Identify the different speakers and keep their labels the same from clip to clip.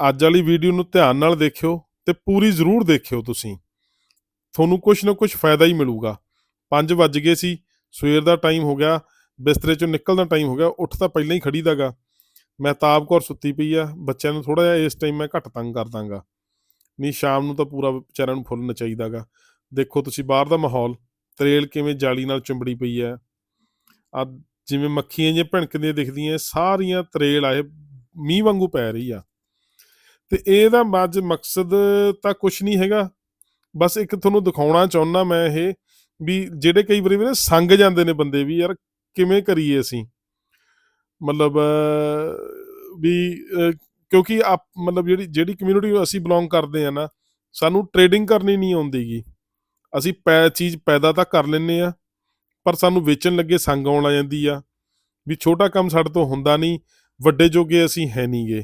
Speaker 1: ਅੱਜ ਵਾਲੀ ਵੀਡੀਓ ਨੂੰ ਧਿਆਨ ਨਾਲ ਦੇਖਿਓ ਤੇ ਪੂਰੀ ਜ਼ਰੂਰ ਦੇਖਿਓ ਤੁਸੀਂ। ਤੁਹਾਨੂੰ ਕੁਝ ਨਾ ਕੁਝ ਫਾਇਦਾ ਹੀ ਮਿਲੂਗਾ। 5 ਵੱਜ ਗਏ ਸੀ, ਸਵੇਰ ਦਾ ਟਾਈਮ ਹੋ ਗਿਆ, ਬਿਸਤਰੇ ਚੋਂ ਨਿਕਲਦਾ ਟਾਈਮ ਹੋ ਗਿਆ, ਉੱਠ ਤਾਂ ਪਹਿਲਾਂ ਹੀ ਖੜੀ ਦਾਗਾ ਮਹਿਤਾਬ ਕੌਰ ਸੁੱਤੀ ਪਈ ਆ, ਬੱਚਿਆਂ ਨੂੰ ਥੋੜਾ ਜਿਹਾ ਇਸ ਟਾਈਮ ਮੈਂ ਘੱਟ ਤੰਗ ਕਰ ਦਾਂਗਾ ਨਹੀਂ, ਸ਼ਾਮ ਨੂੰ ਤਾਂ ਪੂਰਾ ਵਿਚਾਰਿਆਂ ਨੂੰ ਫੁੱਲ ਨਚਾਈਦਾਗਾ ਦੇਖੋ ਤੁਸੀਂ ਬਾਹਰ ਦਾ ਮਾਹੌਲ, ਤਰੇਲ ਕਿਵੇਂ ਜਾਲੀ ਨਾਲ ਚੁੰਬੜੀ ਪਈ ਹੈ ਆ ਜਿਵੇਂ ਮੱਖੀਆਂ ਜਿਹੀਆਂ ਭਿਣਕਦੀਆਂ ਦਿਖਦੀਆਂ, ਸਾਰੀਆਂ ਤਰੇਲ ਆਏ ਮੀਂਹ ਵਾਂਗੂ ਪੈ ਰਹੀ ਆ। ਤੇ ਇਹਦਾ ਅੱਜ ਮਕਸਦ ਤਾਂ ਕੁਝ ਨਹੀਂ ਹੈਗਾ। ਬਸ ਇੱਕ ਤੁਹਾਨੂੰ ਦਿਖਾਉਣਾ ਚਾਹੁੰਦਾ ਮੈਂ ਇਹ ਵੀ ਜਿਹੜੇ ਕਈ ਵਾਰੀ ਵੀ ਸੰਗ ਜਾਂਦੇ ਨੇ ਬੰਦੇ ਵੀ, ਯਾਰ ਕਿਵੇਂ ਕਰੀਏ ਅਸੀਂ? ਮਤਲਬ ਵੀ ਕਿਉਂਕਿ ਆਪ, ਮਤਲਬ ਜਿਹੜੀ ਜਿਹੜੀ ਕਮਿਊਨਿਟੀ ਅਸੀਂ ਬਿਲੋਂਗ ਕਰਦੇ ਆ ਨਾ, ਸਾਨੂੰ ਟ੍ਰੇਡਿੰਗ ਕਰਨੀ ਨਹੀਂ ਆਉਂਦੀਗੀ ਅਸੀਂ ਪੈ, ਚੀਜ਼ ਪੈਦਾ ਤਾਂ ਕਰ ਲੈਂਦੇ ਆ ਪਰ ਸਾਨੂੰ ਵੇਚਣ ਲੱਗੇ ਸੰਗ ਆਉਣ ਆ ਜਾਂਦੀ ਆ। ਵੀ ਛੋਟਾ ਕੰਮ ਸਾਡੇ ਤੋਂ ਹੁੰਦਾ ਨਹੀਂ, ਵੱਡੇ ਜੋਗੇ ਅਸੀਂ ਹੈ ਨਹੀਂਗੇ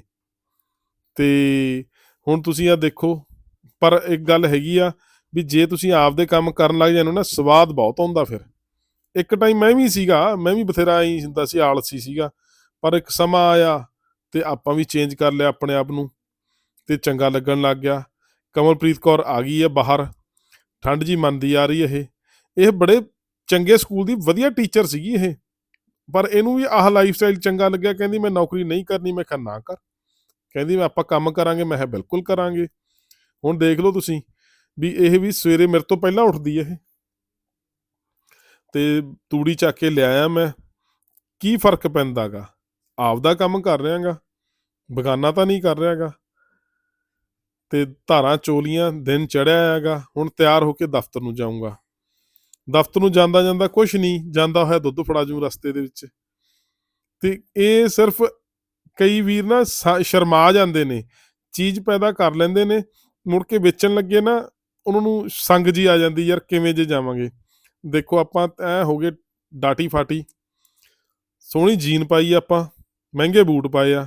Speaker 1: ਤੇ ਹੁਣ ਤੁਸੀਂ ਆ ਦੇਖੋ, ਪਰ ਇੱਕ ਗੱਲ ਹੈਗੀ ਆ ਵੀ ਜੇ ਤੁਸੀਂ ਆਪਦੇ ਕੰਮ ਕਰਨ ਲੱਗ ਜਾਂਦੇ ਹੋ ਨਾ, ਸਵਾਦ ਬਹੁਤ ਆਉਂਦਾ ਫਿਰ। ਇੱਕ ਟਾਈਮ ਮੈਂ ਵੀ ਸੀਗਾ, ਮੈਂ ਵੀ ਬਥੇਰਾ ਹੀ ਹੁੰਦਾ ਸੀ, ਆਲਸੀ ਸੀਗਾ, ਪਰ ਇੱਕ ਸਮਾਂ ਆਇਆ ਤੇ ਆਪਾਂ ਵੀ ਚੇਂਜ ਕਰ ਲਿਆ ਆਪਣੇ ਆਪ ਨੂੰ ਤੇ ਚੰਗਾ ਲੱਗਣ ਲੱਗ ਗਿਆ। ਕਮਲਪ੍ਰੀਤ ਕੌਰ ਆ ਗਈ ਹੈ ਬਾਹਰ, ਠੰਡ ਜੀ ਮੰਨਦੀ ਆ ਰਹੀ ਇਹ। ਇਹ ਬੜੇ ਚੰਗੇ ਸਕੂਲ ਦੀ ਵਧੀਆ ਟੀਚਰ ਸੀਗੀ ਇਹ। ਪਰ ਇਹਨੂੰ ਵੀ ਆਹ ਲਾਈਫ ਸਟਾਈਲ ਚੰਗਾ ਲੱਗਿਆ, ਕਹਿੰਦੀ ਮੈਂ ਨੌਕਰੀ ਨਹੀਂ ਕਰਨੀ, ਮੈਂ ਕਿਹਾ ਨਾ ਕਰ। ਕਹਿੰਦੀ ਮੈਂ ਆਪਾਂ ਕੰਮ ਕਰਾਂਗੇ, ਮੈਂ ਕਿਹਾ ਬਿਲਕੁਲ ਕਰਾਂਗੇ। ਹੁਣ ਦੇਖ ਲਓ ਤੁਸੀਂ ਵੀ ਇਹ ਵੀ ਸਵੇਰੇ ਮੇਰੇ ਤੋਂ ਪਹਿਲਾਂ ਉੱਠਦੀ ਹੈ ਇਹ। ਤੇ ਤੂੜੀ ਚੱਕ ਕੇ ਲਿਆਇਆ ਮੈਂ। ਕੀ ਫ਼ਰਕ ਪੈਂਦਾਗਾ? ਆਪਦਾ ਕੰਮ ਕਰ ਰਿਹਾਗਾ, ਬਗਾਨਾ ਤਾਂ ਨਹੀਂ ਕਰ ਰਿਹਾਗਾ। ਤੇ ਧਾਰਾਂ, ਚੋਲੀਆਂ ਦਿਨ ਚੜਿਆ ਹੈਗਾ ਹੁਣ ਤਿਆਰ ਹੋ ਕੇ ਦਫ਼ਤਰ ਨੂੰ ਜਾਊਂਗਾ। ਦਫ਼ਤਰ ਨੂੰ ਜਾਂਦਾ ਜਾਂਦਾ ਕੁਝ ਨਹੀਂ, ਜਾਂਦਾ ਹੋਇਆ ਦੁੱਧ ਫੜਾ ਜੂ ਰਸਤੇ ਦੇ ਵਿੱਚ। ਤੇ ਇਹ ਸਿਰਫ ਕਈ ਵੀਰ ਨਾ ਸ਼ਰਮਾ ਜਾਂਦੇ ਨੇ, ਚੀਜ਼ ਪੈਦਾ ਕਰ ਲੈਂਦੇ ਨੇ, ਮੁੜ ਕੇ ਵੇਚਣ ਲੱਗੇ ਨਾ, ਉਹਨਾਂ ਨੂੰ ਸੰਗ ਜੀ ਆ ਜਾਂਦੀ, ਯਾਰ ਕਿਵੇਂ ਜੇ ਜਾਵਾਂਗੇ? ਦੇਖੋ ਆਪਾਂ ਐ ਹੋ ਗਏ ਡਾਟੀ ਫਾਟੀ। ਸੋਹਣੀ ਜੀਨ ਪਾਈ ਆਪਾਂ, ਮਹਿੰਗੇ ਬੂਟ ਪਾਏ ਆ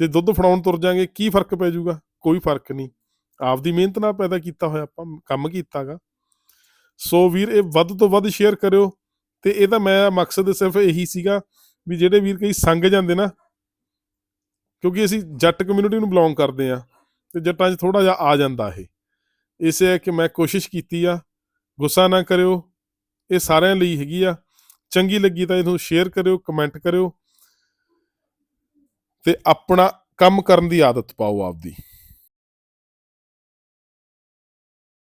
Speaker 1: ਤੇ ਦੁੱਧ ਫੜਾਉਣ ਤੁਰ ਜਾਾਂਗੇ, ਕੀ ਫ਼ਰਕ ਪੈ ਜਾਊਗਾ ਕੋਈ ਫ਼ਰਕ ਨਹੀਂ। ਆਪਦੀ ਮਿਹਨਤ ਨਾਲ ਪੈਦਾ ਕੀਤਾ ਹੋਇਆ ਆਪਾਂ, ਕੰਮ ਕੀਤਾਗਾ। ਸੋ ਵੀਰ, ਇਹ ਵੱਧ ਤੋਂ ਵੱਧ ਸ਼ੇਅਰ ਕਰਿਓ, ਤੇ ਇਹਦਾ ਮੈਂ ਮਕਸਦ ਸਿਰਫ ਇਹੀ ਸੀਗਾ ਵੀ ਜਿਹੜੇ ਵੀਰ ਕਈ ਸੰਗ ਜਾਂਦੇ ਨਾ ਕਿਉਂਕਿ ਅਸੀਂ ਜੱਟ ਕਮਿਊਨਿਟੀ ਨੂੰ ਬਿਲੋਂਗ ਕਰਦੇ ਆ ਤੇ ਜੱਟਾਂ 'ਚ ਥੋੜਾ ਜਿਹਾ ਆ ਜਾਂਦਾ ਇਹ। ਇਸੇ ਹੈ ਕਿ ਮੈਂ ਕੋਸ਼ਿਸ਼ ਕੀਤੀ ਆ, ਗੁੱਸਾ ਨਾ ਕਰਿਓ, ਇਹ ਸਾਰਿਆਂ ਲਈ ਹੈਗੀ ਆ। ਚੰਗੀ ਲੱਗੀ ਤਾਂ ਇਹਨੂੰ ਸ਼ੇਅਰ ਕਰਿਓ ਕਮੈਂਟ ਕਰਿਓ ਤੇ ਆਪਣਾ ਕੰਮ ਕਰਨ ਦੀ ਆਦਤ ਪਾਓ ਆਪਦੀ।